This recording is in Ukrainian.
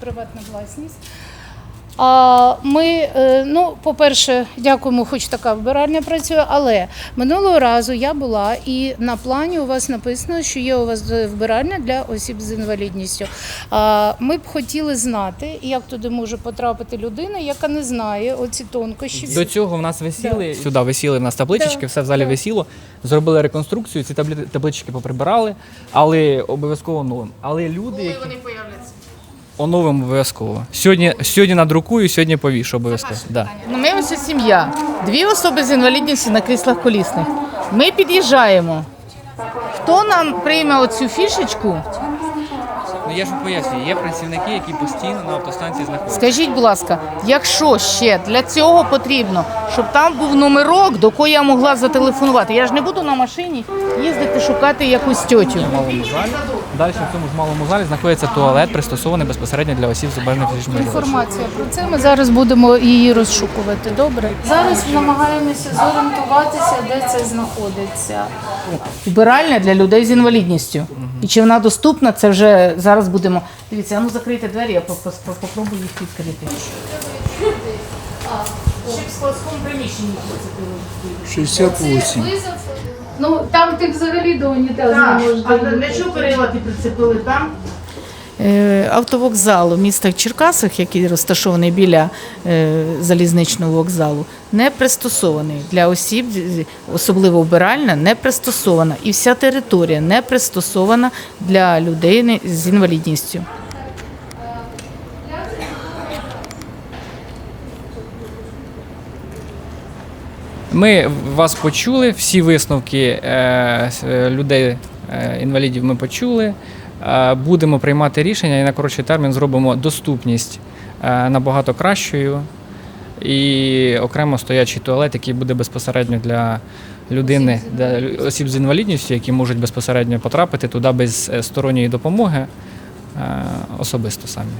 приватна власність. А ми, е, ну, по-перше, дякуємо, хоч така вбиральня працює, але минулого разу я була і на плані у вас написано, що є у вас вбиральня для осіб з інвалідністю. А, Ми б хотіли знати, як туди може потрапити людина, яка не знає оці тонкощі. До цього в нас висіли сюди висіли в нас таблички, Да, все в залі да. висіло. Зробили реконструкцію, ці таблі- таблички поприбирали, але обов'язково оновимо. Але люди, які появляться? Оновимо обов'язково. Сьогодні, сьогодні надрукую, сьогодні повішу обов'язково. Да. Ну, Ми ось сім'я, дві особи з інвалідністю на кріслах колісних. Ми під'їжджаємо. Хто нам прийме оцю фішечку? Ну я ж пояснюю, є працівники, які постійно на автостанції знаходяться. Скажіть, будь ласка, якщо ще для цього потрібно, щоб там був номерок, до кого я могла зателефонувати. Я ж не буду на машині їздити шукати якусь тьотю. В малому залі. Далі в цьому ж малому залі знаходиться туалет, пристосований безпосередньо для осіб з обмеженою фізичною. Інформація про це ми зараз будемо її розшукувати. Добре. Зараз намагаємося зорієнтуватися, де це знаходиться. Вбиральня для людей з інвалідністю. І чи вона доступна, це вже зараз будемо. Дивіться, а ну закрийте двері, я попро- попро- попробую їх відкрити. Щоб в складському приміщенні 68. Ну там ти взагалі до унітазу Так, не можеш. а для чого перила ти прицепили там? Е, Автовокзал у містах Черкасах, який розташований біля е, залізничного вокзалу, не пристосований для осіб, особливо вбиральна, не пристосована. І вся територія не пристосована для людей з інвалідністю. Ми вас почули, всі висновки е, е, людей, е, інвалідів ми почули. Будемо приймати рішення і на коротший термін зробимо доступність набагато кращою. І окремо стоячий туалет, який буде безпосередньо для людини, для осіб з інвалідністю, які можуть безпосередньо потрапити туди без сторонньої допомоги, особисто самі.